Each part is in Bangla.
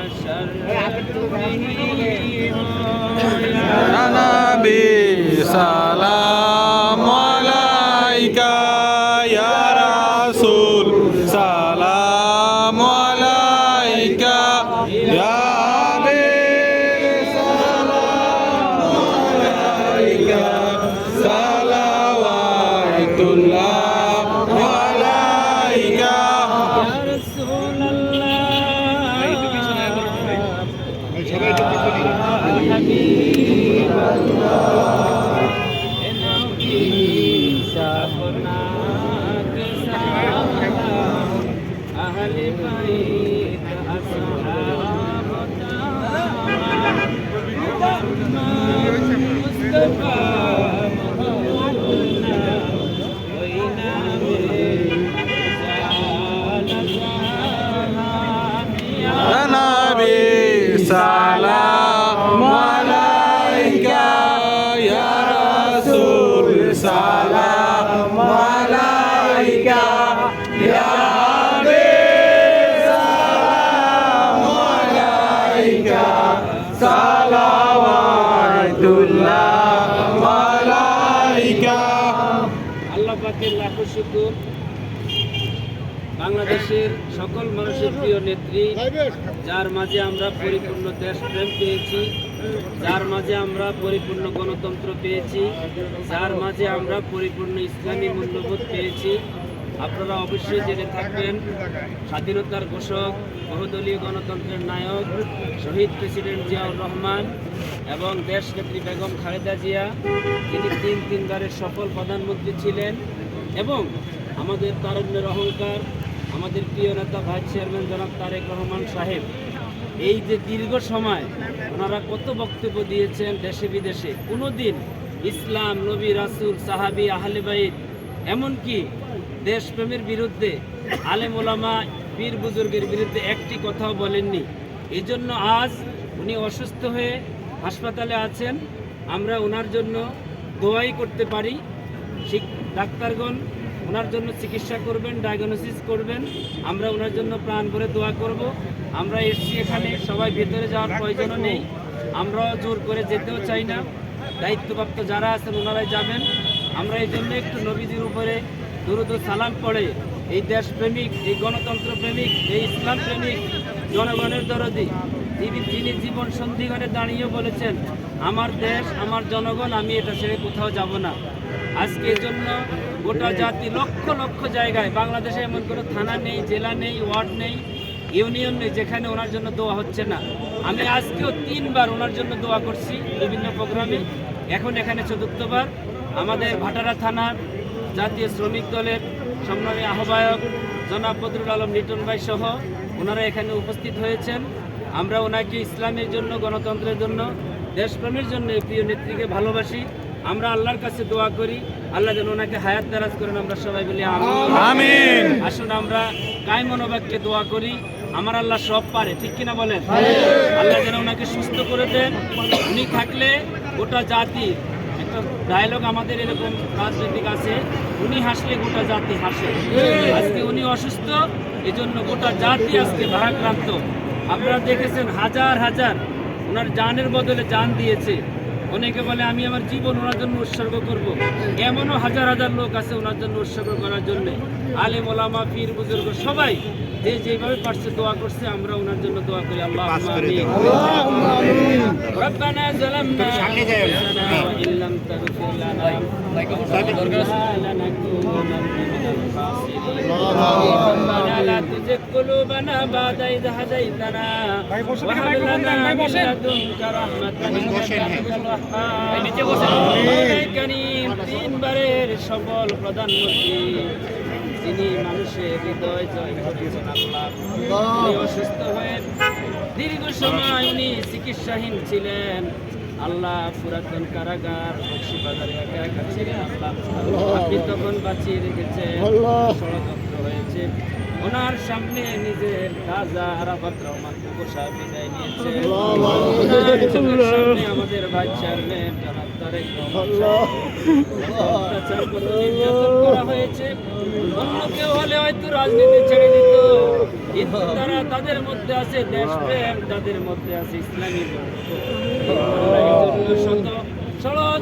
بشرت به Mustafa শুকুর। বাংলাদেশের সকল মানুষের প্রিয় নেত্রী, যার মাঝে আমরা পরিপূর্ণ দেশপ্রেম পেয়েছি, যার মাঝে আমরা পরিপূর্ণ গণতন্ত্র পেয়েছি, যার মাঝে আমরা পরিপূর্ণ ইসলামী মূল্যবোধ পেয়েছি আপনারা অবশ্যই জেনে থাকবেন, স্বাধীনতার ঘোষক, বহুদলীয় গণতন্ত্রের নায়ক, শহীদ প্রেসিডেন্ট জিয়াউর রহমান এবং দেশ দেশনেত্রী বেগম খালেদা জিয়া, যিনি তিন তিনবারের সফল প্রধানমন্ত্রী ছিলেন এবং আমাদের তারুণ্যের অহংকার, আমাদের প্রিয় নেতা ভাইস চেয়ারম্যান জনাব তারেক রহমান সাহেব। এই যে দীর্ঘ সময় ওনারা কত বক্তব্য দিয়েছেন দেশে বিদেশে কোনো দিন ইসলাম, নবী, রাসুল, সাহাবি, আহলে বাইত, এমনকি দেশপ্রেমের বিরুদ্ধে আলেম ওলামা, পীর বুজুর্গের বিরুদ্ধে একটি কথাও বলেননি। এই জন্য আজ উনি অসুস্থ হয়ে হাসপাতালে আছেন। আমরা ওনার জন্য দোয়াই করতে পারি। ডাক্তারগণ ওনার জন্য চিকিৎসা করবেন, ডায়াগনোসিস করবেন। আমরা ওনার জন্য প্রাণ ভরে দোয়া করব। আমরা এসছি এখানে, সবাই ভেতরে যাওয়ার প্রয়োজনও নেই। আমরাও জোর করে যেতেও চাই না। দায়িত্বপ্রাপ্ত যারা আছেন ওনারাই যাবেন। আমরা এই জন্য একটু নবীজির উপরে দুরুদ সালাম পড়ে। এই দেশপ্রেমিক, এই গণতন্ত্র প্রেমিক এই ইসলাম প্রেমিক জনগণের দরদি তিনি যিনি জীবন সন্ধিঘরে দাঁড়িয়ে বলেছেন, আমার দেশ, আমার জনগণ, আমি এটা ছেড়ে কোথাও যাব না। আজকে জন্য গোটা জাতি লক্ষ লক্ষ জায়গায়, বাংলাদেশে এমন কোনো থানা নেই, জেলা নেই, ওয়ার্ড নেই, ইউনিয়ন নেই, যেখানে ওনার জন্য দোয়া হচ্ছে না। আমি আজকেও তিনবার ওনার জন্য দোয়া করছি বিভিন্ন প্রোগ্রামে। এখন এখানে চতুর্থবার। আমাদের ভাটারা থানার জাতীয় শ্রমিক দলের সম্মানী আহ্বায়ক জনাব বদরুল আলম লিটন ভাই সহ ওনারা এখানে উপস্থিত হয়েছেন। আমরা ওনাকে ইসলামের জন্য গণতন্ত্রের জন্য দেশপ্রেমের জন্য প্রিয় নেত্রীকে ভালোবাসি। আমরা আল্লাহর কাছে দোয়া করি আল্লাহ যেন ওনাকে হায়াত দারাজ করেন। আমরা সবাই বলি আমিন। আমিন। আসুন আমরা কায় মনোবাক্যে দোয়া করি। আমার আল্লাহ সব পারে ঠিক কিনা বলেন? আল্লাহ যেন ওনাকে সুস্থ করে দেন। উনি থাকলে গোটা জাতি একটা ডায়লগ আমাদের এরকম রাজনৈতিক আছে, উনি হাসলে গোটা জাতি হাসে। আজকে উনি অসুস্থ, এজন্য গোটা জাতি আজকে ভারাক্রান্ত। আপনারা দেখেছেন হাজার হাজার ওনার জানের বদলে জান দিয়েছে। অনেকে বলে, আমি আমার জীবন ওনার জন্য উৎসর্গ করব। এমনও হাজার হাজার লোক আছে ওনার জন্য উৎসর্গ করার জন্য। আলেম ওলামা, পীর বুজুর্গ সবাই যে যেভাবে পারছে দোয়া করছে আমরা ওনার জন্য দোয়া করি আল্লাহ ربنا ظلمنا أنفسنا وإن لم تغفر لنا وترحمنا لنكونن من الخاسرين ربنا لا تزغ قلوبنا بعد إذ هديتنا وهب لنا من لدنك رحمة إنك أنت الوهاب مولاي كريم তিনবারের সফল প্রধানমন্ত্রী যিনি মানুষের হৃদয় জয় করেছেন আল্লাহ। উনি অসুস্থ হয়ে দীর্ঘ সময় উনি চিকিৎসাহীন ছিলেন। আল্লাহ পুরাতন কারাগার বক্সিবাজারে একা একা ছিলেন। আল্লাহ আপনি তখন বাঁচিয়ে রেখেছেন। ষড়যন্ত্র হয়েছে। ওনার সামনে নিজের রাজা আরাফাত রহমান বসা বিদায় নিয়েছে। সামনে আমাদের ভাই চেয়ারম্যান জনাব তারেক করা হয়েছে। অন্য কেউ হলে হয়তো রাজনীতি ছেড়ে দিত। কিন্তু তারা তাদের মধ্যে আছে দেশপ্রেম তাদের মধ্যে আছে ইসলামী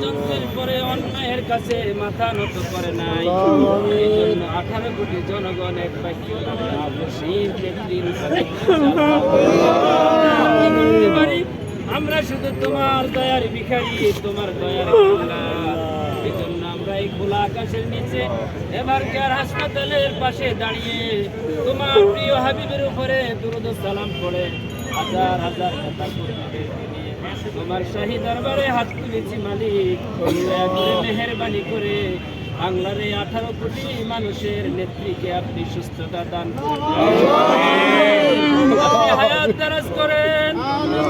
ষড়যন্ত্রের পরে অন্যায়ের কাছে মাথা নত করে নাই। জন্য আঠারো কোটি জনগণ এক বাক্য আমরা শুধু তোমার দয়ার ভিখারি তোমার দয়ার আমরা এই খোলা আকাশের নিচে এবার কেয়ার হাসপাতালের পাশে দাঁড়িয়ে তোমার প্রিয় হাবিবের উপরে দুরুদ সালাম করে হাজার হাজার কথা তোমার শাহী দরবারে হাত তুলেছি মালিক। মেহরবানি করে বাংলার এই আঠারো কোটি মানুষের নেত্রীকে আপনি সুস্থতা দান করুন।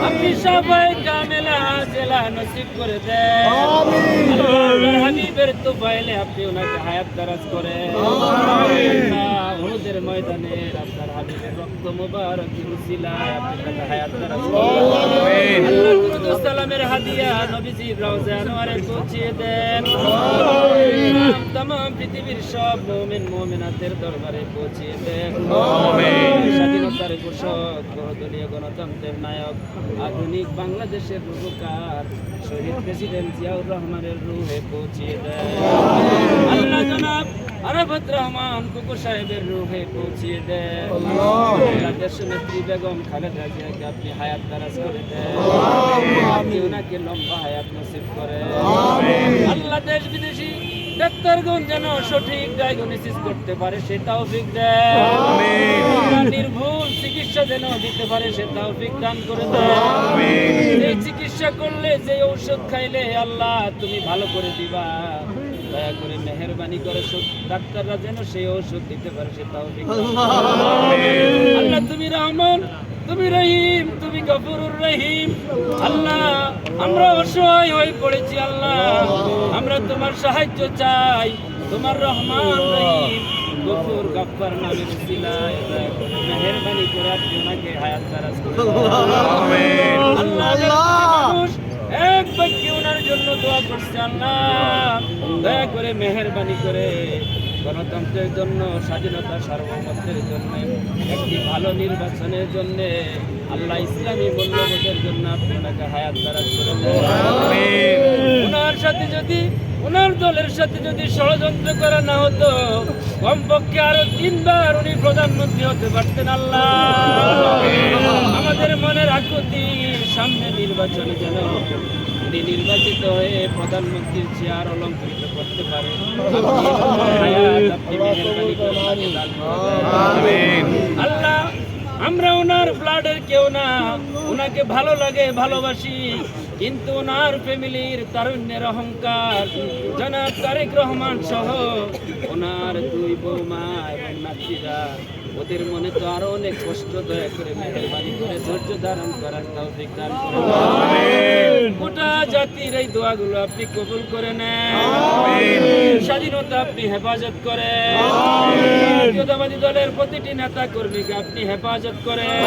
আপনি সবাই কামেলা জেলা নসিব করে দেন। হাবিবের তো পাইলে আপনি ওনাকে হায়াত দারাজ করেন। আল্লাহ, ময়দানে আপনার হাবিবের রক্ত মুবারক আপনি হায়াত দারাজ করেন। সালামের হাদিয়া নবীজি রওজা আনোয়ারে পৌঁছিয়ে দেন। তাম পৃথিবীর সব মুমিন মুমিনাতের দরবারে পৌঁছিয়ে দেন। স্বাধীনতার ঘোষক বহুদলীয় গণতন্ত্রের নায়ক আধুনিক বাংলাদেশের রূপকার। শহীদ প্রেসিডেন্ট জিয়াউর রহমানের রুহে পৌঁছিয়ে দেয়। আল্লাহ জনাব আরাফাত রহমান কুকুর সাহেবের রুহে পৌঁছিয়ে দেয়। আল্লাহ নেত্রী বেগম খালেদা জিয়াকে আপনি হায়াত দারাজ করে দেন। আপনি ওনাকে লম্বা হায়াত নসিব করেন। আল্লাহ দেশ বিদেশি ডাক্তারগণ যেন সঠিক ডায়াগনোসিস করতে পারে সেটাও আল্লাহ নির্ভুল চিকিৎসা যেন দিতে পারে সেটাও দান করে এই চিকিৎসা করলে যে ঔষধ খাইলে আল্লাহ তুমি ভালো করে দিবা। দয়া করে মেহরবানি করে ডাক্তাররা যেন সেই ঔষধ দিতে পারে সেটাও দেন। আল্লাহ তুমি রহমান। তুমি রহিম তুমি গফুরুর রহিম। আল্লাহ আমরা অসহায় হয়ে পড়েছি আল্লাহ। আমরা তোমার সাহায্য চাই তোমার রহমান রহিম। গফুর গফফার নামে উসিলায় করে মেহেরবানি করে আপনি ওনাকে হায়াত দারাজ করে। দিন। আল্লাহ মানুষ এক বাক্য ওনার জন্য দোয়া করছে আল্লাহ। দয়া করে মেহেরবানি করে গণতন্ত্রের জন্য স্বাধীনতা সার্বভৌমত্বের জন্য একটি ভালো নির্বাচনের জন্য আল্লাহ ইসলামী মূল্যবোধের জন্য আপনি ওনাকে হায়াত দেন ওনার সাথে যদি ওনার দলের সাথে যদি ষড়যন্ত্র করা না হতো কমপক্ষে আরও তিনবার উনি প্রধানমন্ত্রী হতে পারতেন আল্লাহ। আমাদের মনের আকুতি সামনে নির্বাচনে যেন উনি নির্বাচিত হয়ে প্রধানমন্ত্রীর চেয়ার অলঙ্কৃত করতে পারে। আল্লাহ আমরা ওনার ব্লাডের কেউ না। ওনাকে ভালো লাগে ভালোবাসি। কিন্তু ওনার ফ্যামিলির তারুণ্যের অহংকার জনাব তারেক রহমান সহ ওনার দুই বৌমা এবং নাতিরা ওদের মনে তো আরও অনেক কষ্ট দয়া করে মেহরবানি করে ধৈর্য ধারণ করার দান করুন। গোটা জাতির এই দোয়াগুলো আপনি কবুল করে নেন। স্বাধীনতা আপনি হেফাজত করেন। জাতীয়তাবাদী দলের প্রতিটি নেতা কর্মীকে আপনি হেফাজত করেন।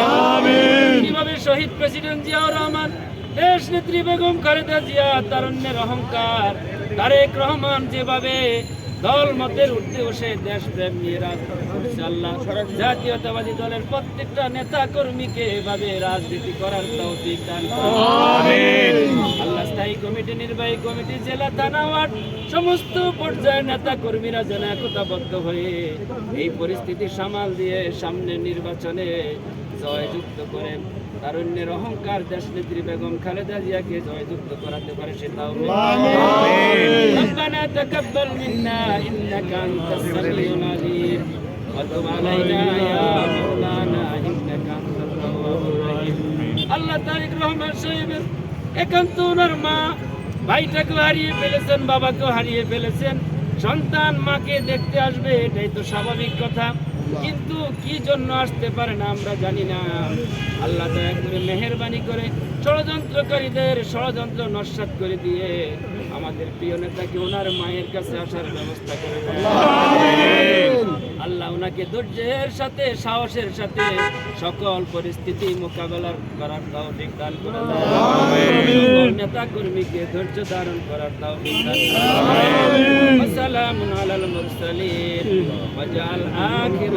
কীভাবে শহীদ প্রেসিডেন্ট জিয়াউর রহমান দেশ নেত্রী বেগম খালেদা জিয়া তারুণ্যের অহংকার তারেক রহমান যেভাবে দল মতের উঠতে বসে দেশপ্রেম নিয়ে রাজনীতি করছে আল্লাহ। জাতীয়তাবাদী দলের প্রত্যেকটা নেতা কর্মীকে এভাবে রাজনীতি করার তৌফিক দান আল্লাহ স্থায়ী কমিটি নির্বাহী কমিটি জেলা থানা ওয়ার্ড সমস্ত পর্যায়ের নেতা কর্মীরা যেন একতাবদ্ধ হয়ে এই পরিস্থিতি সামাল দিয়ে সামনে নির্বাচনে জয়যুক্ত করেন তারুণ্যের অহংকার দেশ নেত্রী বেগম খালেদা জিয়াকে জয়যুক্ত করাতে পারে সেটাও ربنا تقبل منا انك انت السميع العليم وتب علينا يا مولانا انك انت التواب الرحيم আল্লাহ তারিক রহমান সাহেবের একান্ত ওনার মা ভাইটাকে হারিয়ে ফেলেছেন বাবাকেও হারিয়ে ফেলেছেন সন্তান মাকে দেখতে আসবে এটাই তো স্বাভাবিক কথা কিন্তু কি জন্য আসতে পারে না আমরা জানি না। আল্লাহ দয়া করে মেহরবানি করে ষড়যন্ত্রকারীদের ষড়যন্ত্র নস্বাত করে দিয়ে আমাদের প্রিয় নেতাকে ওনার মায়ের কাছে আসার ব্যবস্থা করে আল্লাহ ওনাকে ধৈর্যের সাথে সাহসের সাথে সকল পরিস্থিতি মোকাবেলা করার তৌফিক দান করে। নেতা কর্মীকে ধৈর্য ধারণ করার তৌফিক দান করেন আসসালামু আলাল মুরসালিন। ওয়াজআল আখির